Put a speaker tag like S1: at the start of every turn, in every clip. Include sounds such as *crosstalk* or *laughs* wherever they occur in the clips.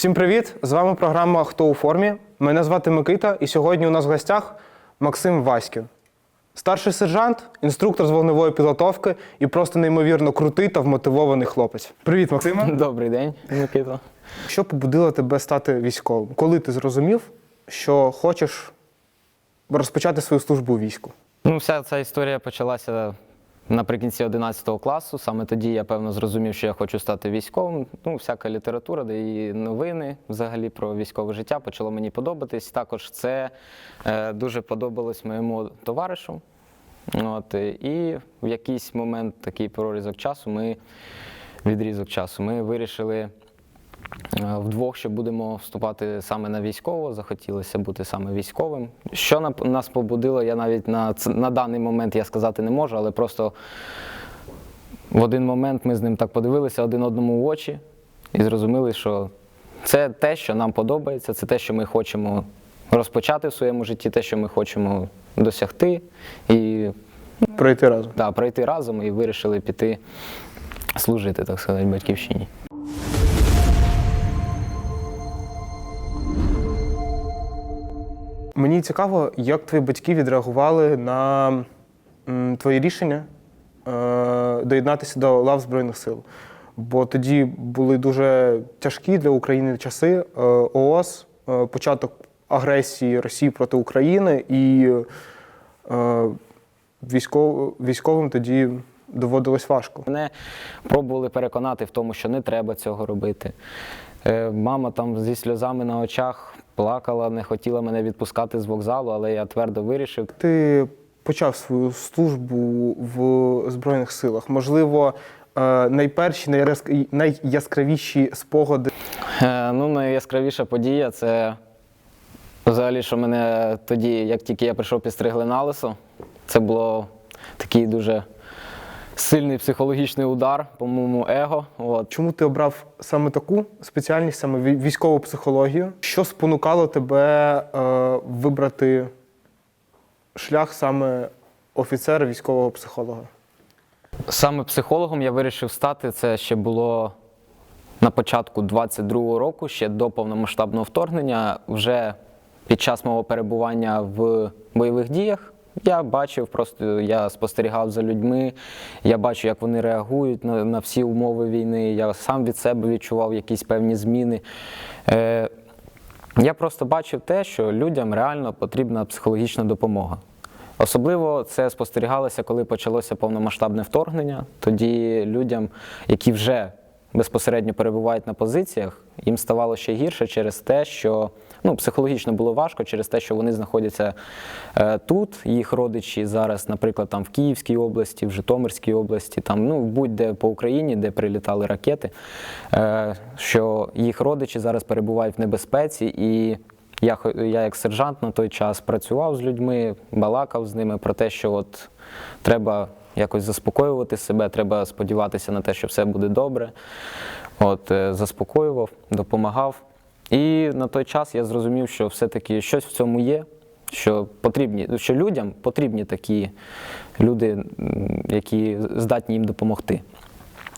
S1: Всім привіт! З вами програма Хто у формі. Мене звати Микита, і сьогодні у нас в гостях Максим Васькін. Старший сержант, інструктор з вогневої підготовки і просто неймовірно крутий та вмотивований хлопець. Привіт, Максиме! *laughs*
S2: Добрий день, Микита.
S1: Що побудило тебе стати військовим? Коли ти зрозумів, що хочеш розпочати свою службу у війську?
S2: Ну, вся ця історія почалася наприкінці 11 класу. Саме тоді я певно зрозумів, що я хочу стати військовим. Ну, всяка література, де і новини взагалі про військове життя почало мені подобатись. Також це е, дуже подобалось моєму товаришу. От, е, і в якийсь момент, такий прорізок часу, ми відрізок часу, ми вирішили. Е, Вдвох, що будемо вступати саме на військово, захотілося бути саме військовим. Що нас побудило, я навіть на, на даний момент я сказати не можу, але просто в один момент ми з ним так подивилися один одному в очі і зрозуміли, що це те, що нам подобається, це те, що ми хочемо розпочати в своєму житті, те, що ми хочемо досягти, і
S1: Пройти разом.
S2: да, пройти разом і вирішили піти служити, так сказати, батьківщині.
S1: Мені цікаво, як твої батьки відреагували на твоє рішення е, доєднатися до лав Збройних сил. Бо тоді були дуже тяжкі для України часи е, ООС, е, початок агресії Росії проти України, і військовим тоді доводилось важко.
S2: Мене пробували переконати в тому, що не треба цього робити. Мама там зі сльозами на очах плакала, не хотіла мене відпускати з вокзалу, але я твердо вирішив.
S1: Ти почав свою службу в Збройних силах. Можливо, е, найперші, найяскравіші спогади
S2: Е, Ну, найяскравіша подія це взагалі, що мене тоді, як тільки я прийшов, підстригли на лисо. Це було такий дуже сильний психологічний удар по моєму его. От.
S1: Чому ти обрав саме таку спеціальність, саме військову психологію? Що спонукало тебе е, вибрати шлях саме офіцера військового психолога?
S2: Саме психологом я вирішив стати. Це ще було на початку 22-го року, ще до повномасштабного вторгнення. Вже під час мого перебування в бойових діях я бачив, просто я спостерігав за людьми, я бачу, як вони реагують на, на всі умови війни. Я сам від себе відчував якісь певні зміни. Е, я просто бачив те, що людям реально потрібна психологічна допомога. Особливо це спостерігалося, коли почалося повномасштабне вторгнення. Тоді людям, які вже безпосередньо перебувають на позиціях, їм ставало ще гірше через те, що ну, психологічно було важко, через те, що вони знаходяться е, тут. Їх родичі зараз, наприклад, там в Київській області, в Житомирській області, там ну будь-де по Україні, де прилітали ракети, е, що їх родичі зараз перебувають в небезпеці і. Я, я як сержант на той час працював з людьми, балакав з ними про те, що от треба якось заспокоювати себе, треба сподіватися на те, що все буде добре. От, е, заспокоював, допомагав. І на той час я зрозумів, що все-таки щось в цьому є, що потрібні, що людям потрібні такі люди, які здатні їм допомогти.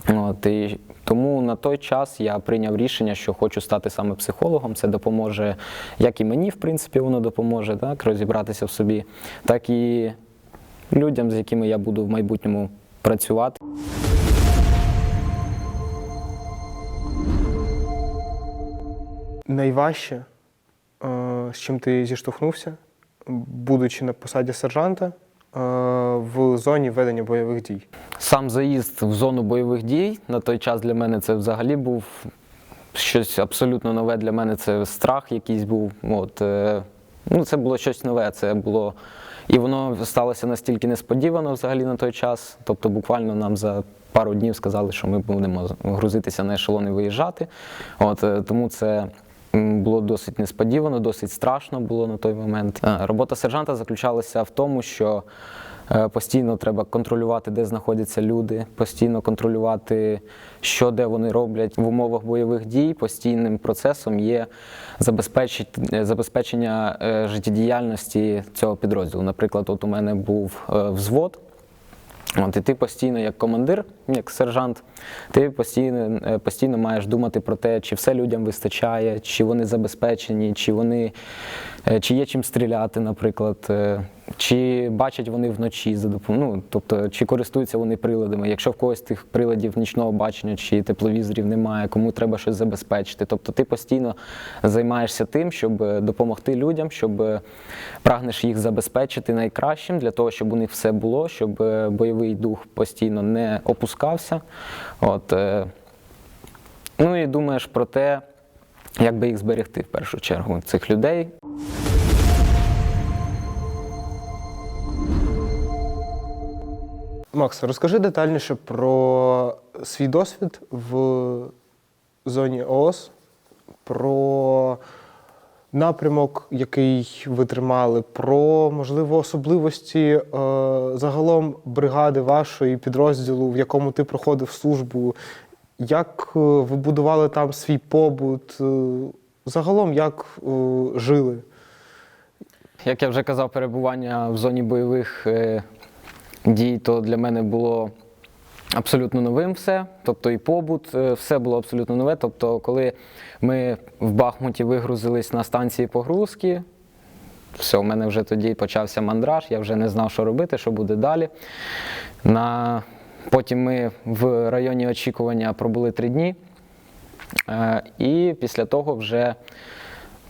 S2: От, і тому на той час я прийняв рішення, що хочу стати саме психологом. Це допоможе як і мені, в принципі, воно допоможе так, розібратися в собі, так і людям, з якими я буду в майбутньому працювати.
S1: Найважче, е, з чим ти зіштовхнувся, будучи на посаді сержанта е, в зоні ведення бойових дій.
S2: Сам заїзд в зону бойових дій на той час для мене це взагалі був щось абсолютно нове для мене. Це страх якийсь був. От, е, ну, це було щось нове. Це було. І воно сталося настільки несподівано взагалі на той час. Тобто, буквально нам за пару днів сказали, що ми будемо грузитися на ешелон і виїжджати. От, тому це було досить несподівано, досить страшно було на той момент. Е, Робота сержанта заключалася в тому, що Е, Постійно треба контролювати, де знаходяться люди, постійно контролювати, що де вони роблять в умовах бойових дій. Постійним процесом є е, забезпечення життєдіяльності цього підрозділу. Наприклад, от у мене був взвод. От, і ти постійно, як командир, як сержант, ти постійно, е, постійно маєш думати про те, чи все людям вистачає, чи вони забезпечені, чи вони е, чи є чим стріляти, наприклад, е, чи бачать вони вночі за ну, тобто, чи користуються вони приладами. Якщо в когось тих приладів нічного бачення чи тепловізорів немає, кому треба щось забезпечити. Тобто ти постійно займаєшся тим, щоб допомогти людям, щоб прагнеш їх забезпечити найкращим для того, щоб у них все було, щоб е, бойовий дух постійно не опускався. От, е, ну і думаєш про те, як би їх зберегти в першу чергу, цих людей.
S1: Макс, розкажи детальніше про свій досвід в зоні ООС, про напрямок, який ви тримали, про можливо особливості е, загалом бригади вашої підрозділу, в якому ти проходив службу. Як е, ви будували там свій побут? е, Загалом, як е, жили?
S2: Як я вже казав, перебування в зоні бойових дій, то для мене було абсолютно новим все. Тобто і побут, е, все було абсолютно нове. Тобто, коли ми в Бахмуті вигрузились на станції погрузки, все, у мене вже тоді почався мандраж, я вже не знав, що робити, що буде далі. На... Потім ми в районі очікування пробули три дні. Е, І після того вже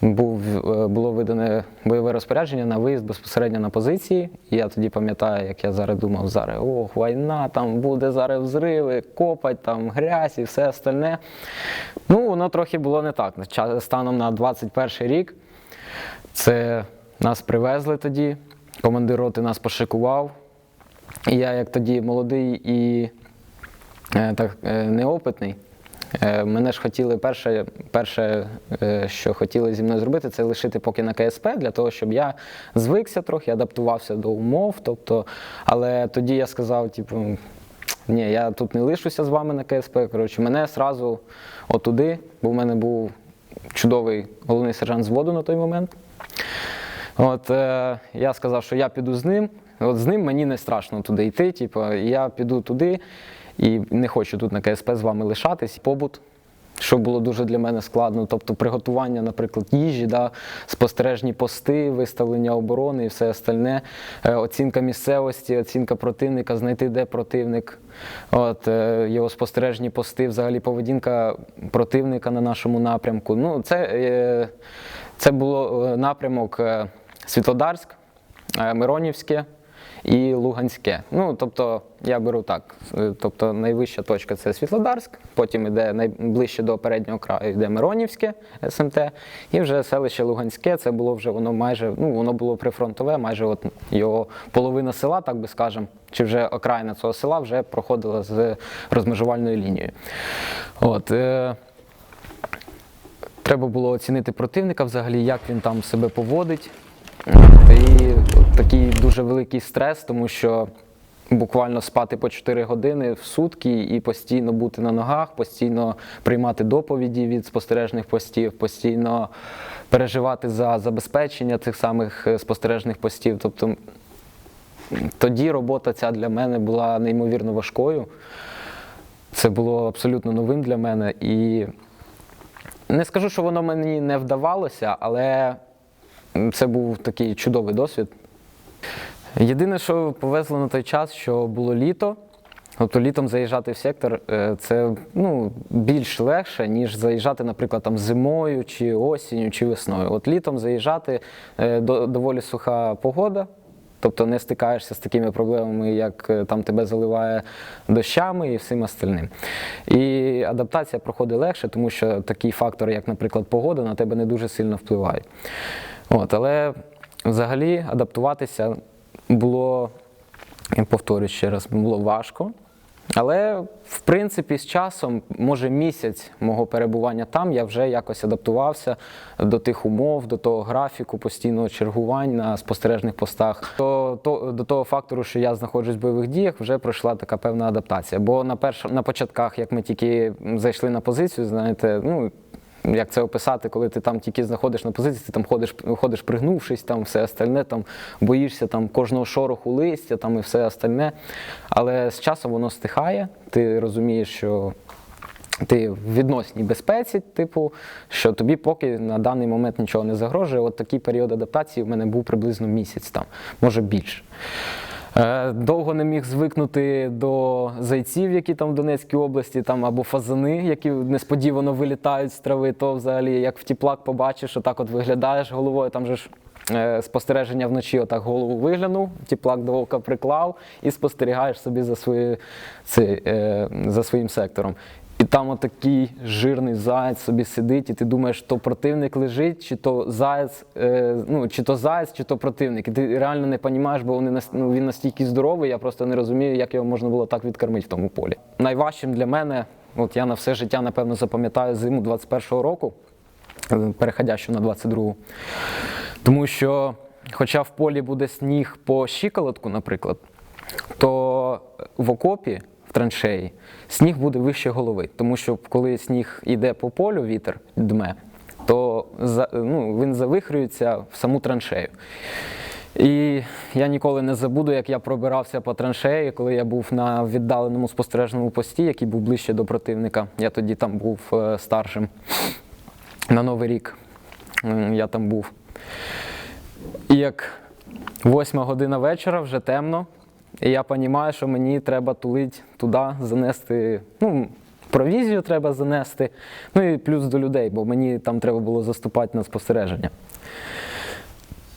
S2: був, е, було видане бойове розпорядження на виїзд безпосередньо на позиції. І я тоді пам'ятаю, як я зараз думав, зараз ох, війна, там буде зараз взриви, копать, там грязь і все остальне. Ну, воно трохи було не так. Станом на 21 рік це нас привезли тоді, командир роти нас пошикував. І я, як тоді молодий і е, так, е, неопитний, мене ж хотіли перше, перше, е, що хотіли зі мною зробити, це лишити поки на КСП, для того, щоб я звикся трохи, адаптувався до умов. Тобто, але тоді я сказав, типу, ні, я тут не лишуся з вами на КСП. Коротше, мене одразу отуди, бо в мене був чудовий головний сержант зводу на той момент. От е, я сказав, що я піду з ним. От з ним мені не страшно туди йти. Типу, я піду туди і не хочу тут на КСП з вами лишатись. Побут, що було дуже для мене складно. Тобто приготування, наприклад, їжі, да, спостережні пости, виставлення оборони і все остальне, е, оцінка місцевості, оцінка противника, знайти, де противник. От, е, його спостережні пости, взагалі поведінка противника на нашому напрямку. Ну, це, е, це було напрямок Світлодарськ, Миронівське і Луганське. Ну, тобто, я беру так. е, Тобто найвища точка це Світлодарськ, потім йде найближче до переднього краю йде Миронівське СМТ, і вже селище Луганське, це було вже воно майже, ну воно було прифронтове, майже от його половина села, так би скажемо, чи вже окраїна цього села вже проходила з розмежувальною лінією. От, е, Треба було оцінити противника взагалі, як він там себе поводить. І такий дуже великий стрес, тому що буквально спати по 4 години в сутки і постійно бути на ногах, постійно приймати доповіді від спостережних постів, постійно переживати за забезпечення цих самих е, спостережних постів. Тобто тоді робота ця для мене була неймовірно важкою. Це було абсолютно новим для мене. І не скажу, що воно мені не вдавалося, але це був такий чудовий досвід. Єдине, що повезло на той час, що було літо. Тобто літом заїжджати в сектор е, це ну, більш легше, ніж заїжджати, наприклад, там зимою, чи осінню, чи весною. От літом заїжджати е, доволі суха погода, тобто не стикаєшся з такими проблемами, як е, там тебе заливає дощами і всім остальним. І адаптація проходить легше, тому що такі фактори, як, наприклад, погода, на тебе не дуже сильно впливають. От, але взагалі адаптуватися було, я повторюю ще раз, було важко. Але, в принципі, з часом, може, місяць мого перебування там, я вже якось адаптувався до тих умов, до того графіку постійного чергувань на спостережних постах. До, то, до того фактору, що я знаходжусь в бойових діях, вже пройшла така певна адаптація. Бо на, перш, на початках, як ми тільки зайшли на позицію, знаєте, ну. Як це описати, коли ти там тільки знаходиш на позиції, ти там ходиш, ходиш пригнувшись, там все остальне, там боїшся там кожного шороху листя, там і все остальне. Але з часом воно стихає, ти розумієш, що ти в відносній безпеці, типу, що тобі поки на даний момент нічого не загрожує. От такий період адаптації в мене був приблизно місяць там, може більше. Е, Довго не міг звикнути до зайців, які там в Донецькій області, там або фазани, які несподівано вилітають з трави, то взагалі як в тіплак побачиш, отак от виглядаєш головою, там же ж. е, Спостереження вночі, отак голову виглянув, тіплак до ока приклав і спостерігаєш собі за, свої, цей, е, за своїм сектором. І там отакий жирний заяць собі сидить, і ти думаєш, то противник лежить, чи то заяць, е, ну, чи то заяць, чи то противник. І ти реально не розумієш, бо вони ну, він настільки здоровий, я просто не розумію, як його можна було так відкормити в тому полі. Найважчим для мене, от я на все життя, напевно, запам'ятаю зиму 21-го року, е, переходящу на 22-го. Тому що, хоча в полі буде сніг по щиколотку, наприклад, то в окопі, траншеї, сніг буде вище голови. Тому що коли сніг йде по полю, вітер дме, то ну, він завихрюється в саму траншею. І я ніколи не забуду, як я пробирався по траншеї, коли я був на віддаленому спостережному пості, який був ближче до противника. Я тоді там був е, старшим на Новий рік. Я там був. І як восьма година вечора, вже темно, і я розумію, що мені треба тулити туди, занести. Ну, провізію треба занести, ну і плюс до людей, бо мені там треба було заступати на спостереження.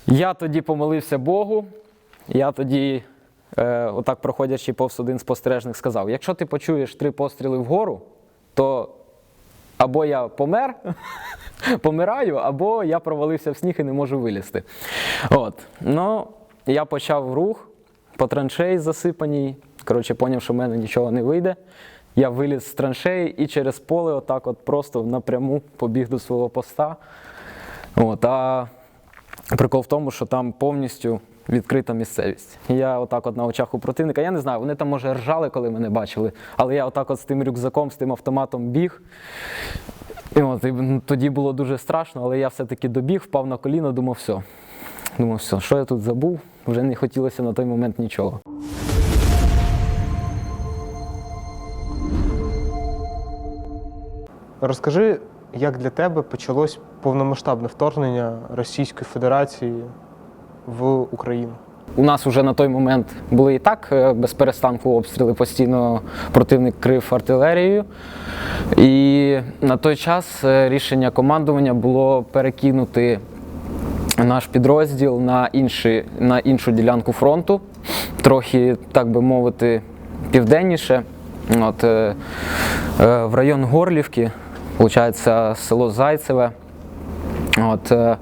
S2: Я тоді помолився Богу, я тоді, е, отак проходячи повз один спостережник, сказав: якщо ти почуєш три постріли вгору, то або я помер, *laughs* помираю, або я провалився в сніг і не можу вилізти. От. Ну, я почав рух по траншеї засипаній. Коротше, поняв, що в мене нічого не вийде. Я виліз з траншеї і через поле, отак, от просто напряму побіг до свого поста. От, а прикол в тому, що там повністю відкрита місцевість. Я отак от на очах у противника. Я не знаю, вони там може ржали, коли мене бачили, але я отак от з тим рюкзаком, з тим автоматом біг. І от, і ну, тоді було дуже страшно, але я все-таки добіг, впав на коліно, думав, все. Думав, все, що я тут забув, вже не хотілося на той момент нічого.
S1: Розкажи, як для тебе почалось повномасштабне вторгнення Російської Федерації в Україну?
S2: У нас вже на той момент були і так е, без перестанку обстріли, постійно противник крив артилерією. І на той час е, рішення командування було перекинути наш підрозділ на, інші, на іншу ділянку фронту, трохи, так би мовити, південніше. От, е, е, в район Горлівки, виходить, село Зайцеве. От, е,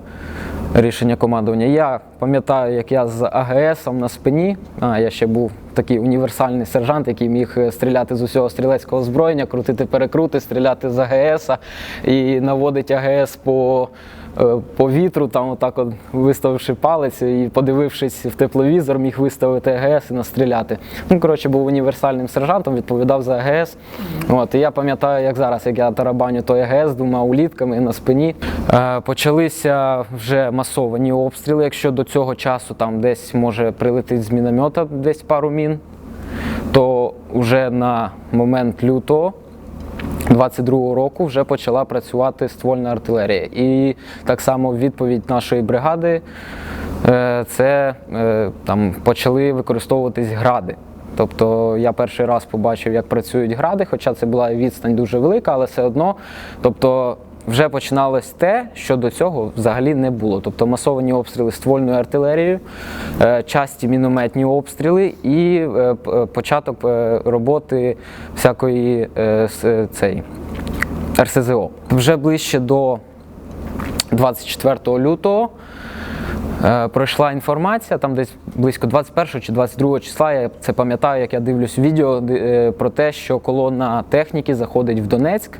S2: рішення командування. Я пам'ятаю, як я з АГС на спині, а я ще був такий універсальний сержант, який міг е, стріляти з усього стрілецького озброєння, крутити перекрути, стріляти з АГС і наводить АГС по. Е, По вітру, там отак от виставивши палець і подивившись в тепловізор, міг виставити АГС і настріляти. Ну, коротше, був універсальним сержантом, відповідав за АГС. От, і я пам'ятаю, як зараз, як я тарабаню той АГС двома улітками на спині. Е, почалися вже масовані обстріли. Якщо до цього часу там десь може прилетить з міномета десь пару мін, то вже на момент лютого 22-го року вже почала працювати ствольна артилерія. І так само відповідь нашої бригади е, це е, там почали використовуватись гради. Тобто я перший раз побачив, як працюють гради, хоча це була відстань дуже велика, але все одно. Тобто вже починалось те, що до цього взагалі не було. Тобто масовані обстріли ствольною артилерією, е, часті мінометні обстріли і е, е, початок роботи всякої цей, РСЗО. Вже ближче до 24 лютого Пройшла інформація, там десь близько 21 чи 22 числа. Я це пам'ятаю, як я дивлюсь відео про те, що колона техніки заходить в Донецьк.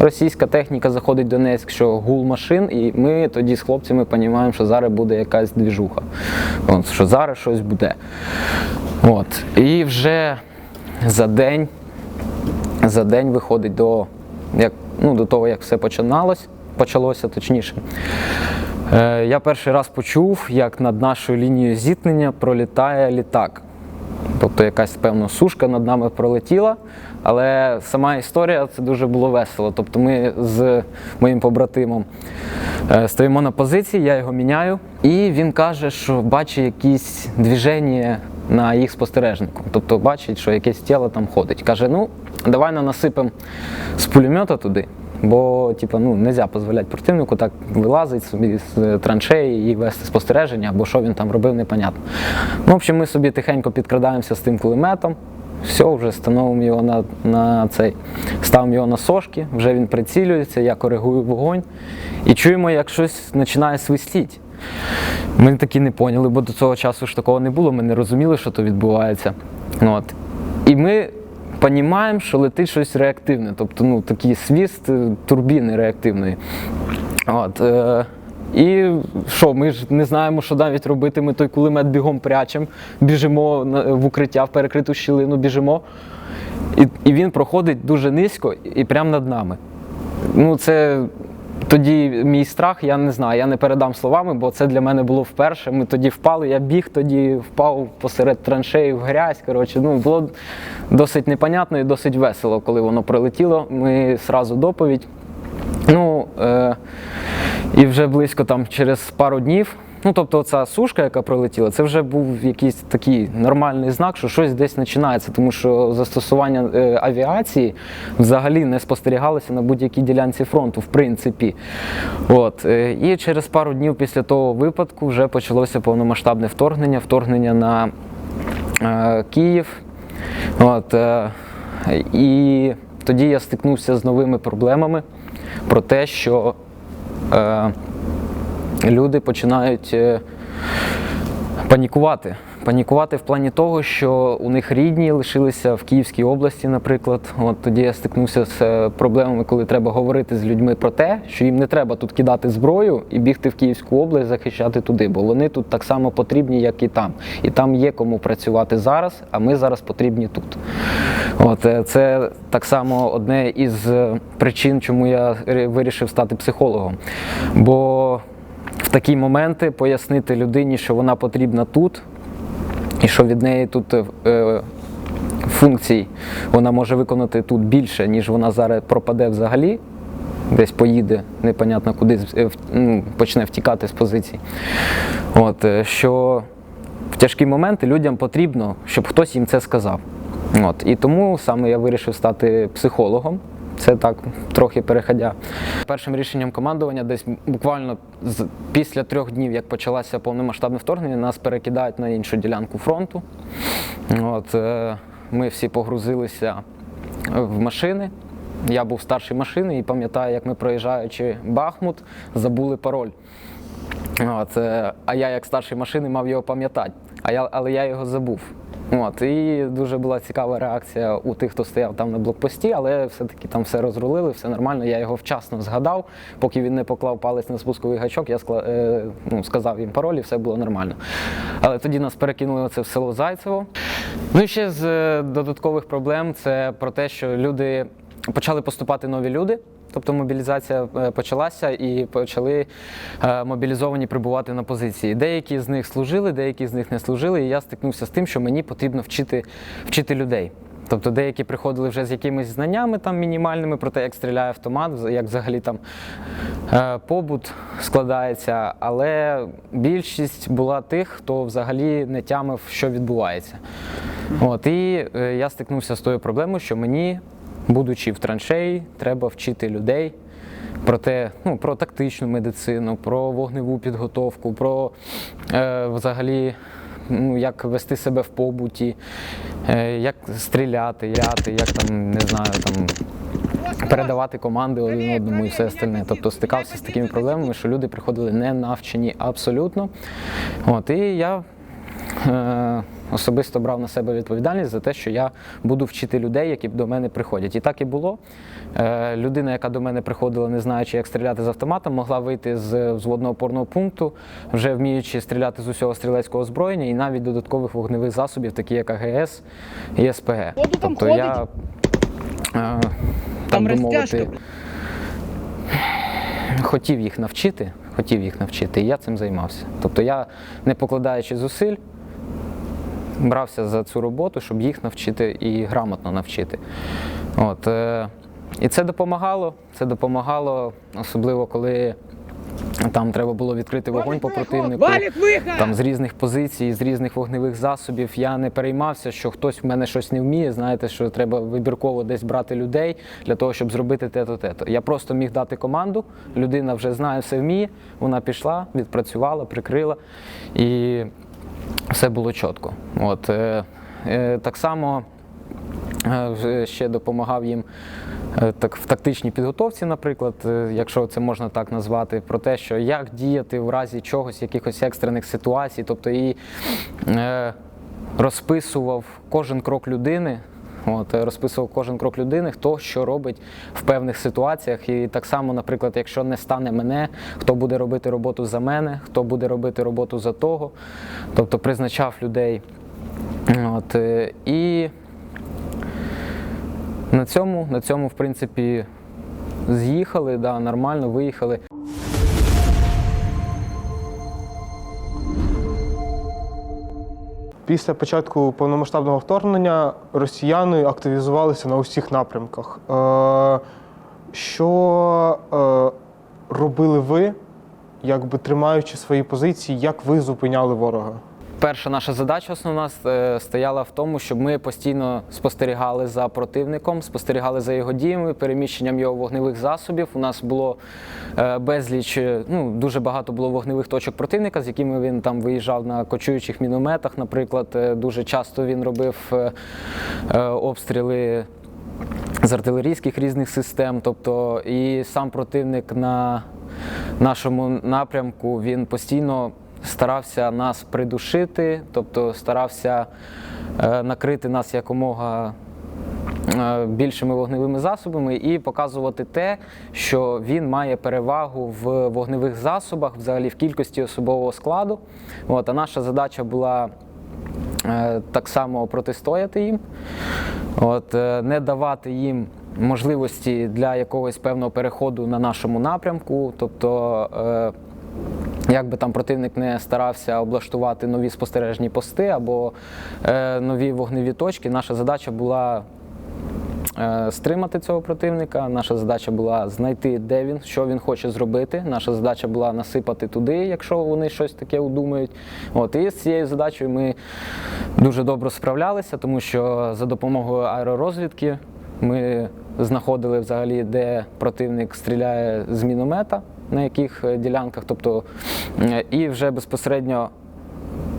S2: Російська техніка заходить в Донецьк, що гул машин, і ми тоді з хлопцями розуміємо, що зараз буде якась двіжуха. От, що зараз щось буде. От. І вже за день, за день виходить до, як, ну, до того, як все починалось. почалося точніше. Е, Я перший раз почув, як над нашою лінією зіткнення пролітає літак. Тобто якась певна сушка над нами пролетіла, але сама історія це дуже було весело. Тобто ми з моїм побратимом е, стоїмо на позиції, я його міняю, і він каже, що бачить якісь движення на їх спостережнику. Тобто бачить, що якесь тіло там ходить. Каже: ну, давай на насипемо з пулемета туди. Бо, типу, ну, не можна дозволяти противнику так вилазити собі з траншеї і вести спостереження, бо що він там робив, непонятно. Ну, в общем, ми собі тихенько підкрадаємося з тим кулеметом. Все, вже становимо його на, на цей, ставимо його на сошки, вже він прицілюється, я коригую вогонь. І чуємо, як щось починає свистіти. Ми такі не поняли, бо до цього часу ж такого не було, ми не розуміли, що то відбувається. От. І ми розуміємо, що летить щось реактивне, тобто ну, такий свіст е, турбіни реактивної. От, е, і що, ми ж не знаємо, що навіть робити. Ми той кулемет бігом прячемо, біжимо в укриття, в перекриту щілину, біжимо. І, і він проходить дуже низько і прямо над нами. Ну, це тоді мій страх, я не знаю, я не передам словами, бо це для мене було вперше. Ми тоді впали, я біг тоді, впав посеред траншеї в грязь. Коротше, ну, було досить непонятно і досить весело, коли воно прилетіло. Ми сразу доповідь. Ну, е, і вже близько там через пару днів. Ну, тобто, ця сушка, яка пролетіла, це вже був якийсь такий нормальний знак, що щось десь починається, тому що застосування е, авіації взагалі не спостерігалося на будь-якій ділянці фронту, в принципі. От. е, І через пару днів після того випадку вже почалося повномасштабне вторгнення, вторгнення на е, Київ. От, е, і тоді я стикнувся з новими проблемами про те, що е, люди починають е, панікувати. Панікувати в плані того, що у них рідні лишилися в Київській області, наприклад. От тоді я стикнувся з е, проблемами, коли треба говорити з людьми про те, що їм не треба тут кидати зброю і бігти в Київську область, захищати туди, бо вони тут так само потрібні, як і там. І там є кому працювати зараз, а ми зараз потрібні тут. От е, це так само одне із причин, чому я вирішив стати психологом. Бо в такі моменти пояснити людині, що вона потрібна тут, і що від неї тут е, е, функцій вона може виконати тут більше, ніж вона зараз пропаде взагалі, десь поїде, непонятно куди е, ну, почне втікати з позицій. От, е, що в тяжкі моменти людям потрібно, щоб хтось їм це сказав. От, і тому саме я вирішив стати психологом. Це так трохи переходя. Першим рішенням командування, десь буквально після трьох днів, як почалося повномасштабне вторгнення, нас перекидають на іншу ділянку фронту. От, е, ми всі погрузилися в машини. Я був старший машини і пам'ятаю, як ми проїжджаючи Бахмут, забули пароль. От, е, а я, як старший машини, мав його пам'ятати, а я, але я його забув. От, і дуже була цікава реакція у тих, хто стояв там на блокпості, але все-таки там все розрулили, все нормально. Я його вчасно згадав. Поки він не поклав палець на спусковий гачок, я скла- е, ну, сказав їм пароль і все було нормально. Але тоді нас перекинули це в село Зайцево. Ну і ще з е, додаткових проблем це про те, що люди почали поступати нові люди. Тобто мобілізація е, почалася і почали е, мобілізовані прибувати на позиції. Деякі з них служили, деякі з них не служили. І я стикнувся з тим, що мені потрібно вчити, вчити людей. Тобто деякі приходили вже з якимись знаннями там мінімальними про те, як стріляє автомат, як взагалі там е, побут складається, але більшість була тих, хто взагалі не тямив, що відбувається. От, і я стикнувся з тою проблемою, що мені, будучи в траншеї, треба вчити людей про те, ну, про тактичну медицину, про вогневу підготовку, про е, взагалі. Ну, як вести себе в побуті, е, як стріляти, яти, як там, не знаю, там передавати команди один одному і все остальне. Тобто стикався з такими проблемами, що люди приходили не навчені абсолютно. От, і я е, особисто брав на себе відповідальність за те, що я буду вчити людей, які до мене приходять. І так і було. Е, людина, яка до мене приходила, не знаючи, як стріляти з автоматом, могла вийти з взводного опорного пункту, вже вміючи стріляти з усього стрілецького озброєння і навіть додаткових вогневих засобів, такі як АГС і СПГ. Тобто я е, так
S3: Там
S2: би мовити, хотів їх навчити, хотів їх навчити, і я цим займався. Тобто я, не покладаючи зусиль, брався за цю роботу, щоб їх навчити і грамотно навчити. От, е, і це допомагало. Це допомагало, особливо коли там треба було відкрити вогонь по противнику. Там з різних позицій, з різних вогневих засобів. Я не переймався, що хтось в мене щось не вміє. Знаєте, що треба вибірково десь брати людей для того, щоб зробити те-то, те-то. Я просто міг дати команду, людина вже знає, все вміє. Вона пішла, відпрацювала, прикрила і все було чітко. От, е, е, так само е, ще допомагав їм так, в тактичній підготовці, наприклад, якщо це можна так назвати, про те, що як діяти в разі чогось, якихось екстрених ситуацій, тобто і розписував кожен крок людини. От, е, розписував кожен крок людини, хто що робить в певних ситуаціях. І так само, наприклад, якщо не стане мене, хто буде робити роботу за мене, хто буде робити роботу за того. Тобто призначав людей. От, е, і на цьому, на цьому, в принципі, з'їхали, да, нормально виїхали.
S1: Після початку повномасштабного вторгнення росіяни активізувалися на усіх напрямках. Е, Що е, робили ви, якби тримаючи свої позиції, як ви зупиняли ворога?
S2: Перша наша задача основна е, стояла в тому, щоб ми постійно спостерігали за противником, спостерігали за його діями, переміщенням його вогневих засобів. У нас було е, безліч, е, ну дуже багато було вогневих точок противника, з якими він там виїжджав на кочуючих мінометах. Наприклад, дуже часто він робив обстріли з артилерійських різних систем. Тобто, і сам противник на нашому напрямку він постійно старався нас придушити, тобто старався е, накрити нас якомога. е, Більшими вогневими засобами і показувати те, що він має перевагу в вогневих засобах, взагалі в кількості особового складу. От, а наша задача була е, так само протистояти їм, от, не давати їм можливості для якогось певного переходу на нашому напрямку. Тобто, як би там противник не старався облаштувати нові спостережні пости або е, нові вогневі точки, наша задача була е, стримати цього противника. Наша задача була знайти, де він, що він хоче зробити. Наша задача була насипати туди, якщо вони щось таке удумають. От і з цією задачею ми дуже добре справлялися, тому що за допомогою аеророзвідки ми знаходили взагалі, де противник стріляє з міномета, на яких е, ділянках. Тобто, е, і вже безпосередньо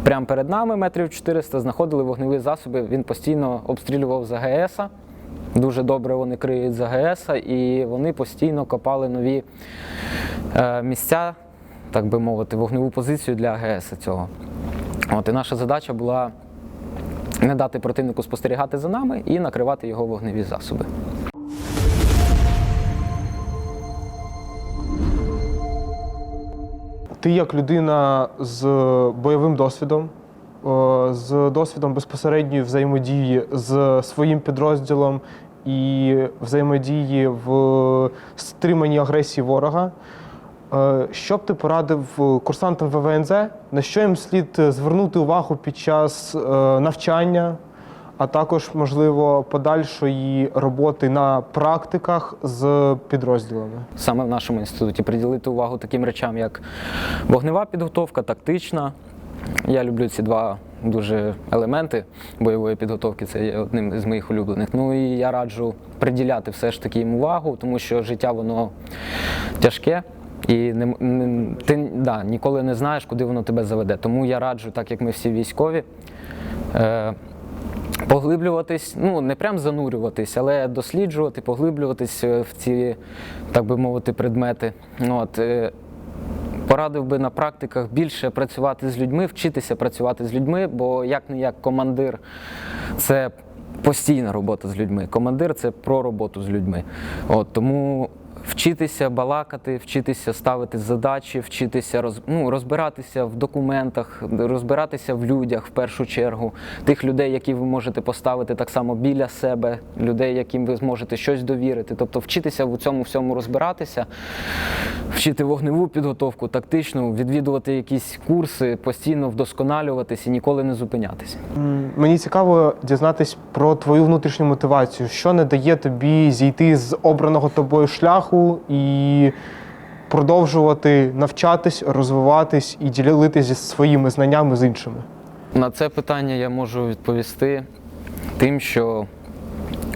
S2: прямо перед нами, метрів 400, знаходили вогневі засоби. Він постійно обстрілював з АГС. Дуже добре вони криють з АГС, і вони постійно копали нові е, місця, так би мовити, вогневу позицію для АГС цього. От, і наша задача була не дати противнику спостерігати за нами і накривати його вогневі засоби.
S1: Ти як людина з бойовим досвідом, е, з досвідом безпосередньої взаємодії з своїм підрозділом і взаємодії в стриманні агресії ворога. е, Що б ти порадив курсантам ВВНЗ, на що їм слід звернути увагу під час е, навчання, а також, можливо, подальшої роботи на практиках з підрозділами?
S2: саме в нашому інституті приділити увагу таким речам, як вогнева підготовка, тактична. Я люблю ці два дуже елементи бойової підготовки, це є одним з моїх улюблених. Ну і я раджу приділяти все ж таки їм увагу, тому що життя воно тяжке. І не, не- ти да, ніколи не знаєш, куди воно тебе заведе. Тому я раджу, так як ми всі військові, е, поглиблюватись, ну не прям занурюватись, але досліджувати, поглиблюватись е, в ці, так би мовити, предмети. От, е, Порадив би на практиках більше працювати з людьми, вчитися працювати з людьми, бо як не як командир це постійна робота з людьми. Командир це про роботу з людьми. От, тому вчитися балакати, вчитися ставити задачі, вчитися роз, ну, розбиратися в документах, розбиратися в людях в першу чергу, тих людей, які ви можете поставити так само біля себе, людей, яким ви зможете щось довірити. Тобто вчитися в цьому всьому розбиратися, вчити вогневу підготовку, тактичну, відвідувати якісь курси, постійно вдосконалюватися і ніколи не зупинятися.
S1: Мені цікаво дізнатись про твою внутрішню мотивацію. Що не дає тобі зійти з обраного тобою шляху і продовжувати навчатись, розвиватись і ділитися своїми знаннями з іншими?
S2: На це питання я можу відповісти тим, що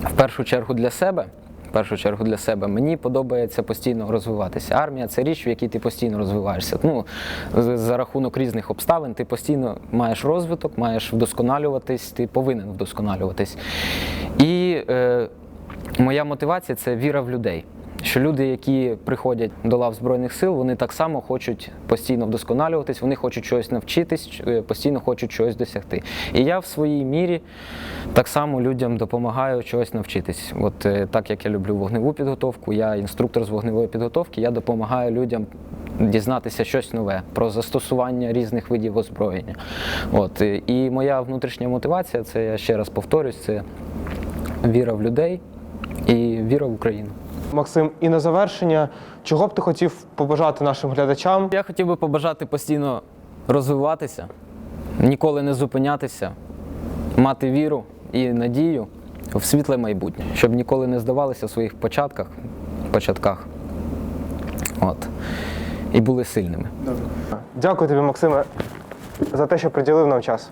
S2: в першу чергу для себе. В першу чергу для себе мені подобається постійно розвиватися. Армія це річ, в якій ти постійно розвиваєшся. Ну за рахунок різних обставин ти постійно маєш розвиток, маєш вдосконалюватись, ти повинен вдосконалюватись. І е, моя мотивація це віра в людей. Що люди, які приходять до лав Збройних сил, вони так само хочуть постійно вдосконалюватись, вони хочуть чогось навчитись, е, постійно хочуть чогось досягти. І я в своїй мірі так само людям допомагаю чогось навчитись. От е, так як я люблю вогневу підготовку, я інструктор з вогневої підготовки, я допомагаю людям дізнатися щось нове про застосування різних видів озброєння. От е, і моя внутрішня мотивація це я ще раз повторюсь, це віра в людей і віра в Україну.
S1: Максим, і на завершення, чого б ти хотів побажати нашим глядачам?
S2: Я хотів би побажати постійно розвиватися, ніколи не зупинятися, мати віру і надію в світле майбутнє, щоб ніколи не здавалися в своїх початках, початках. От. І були сильними.
S1: Дякую тобі, Максиме, за те, що приділив нам час.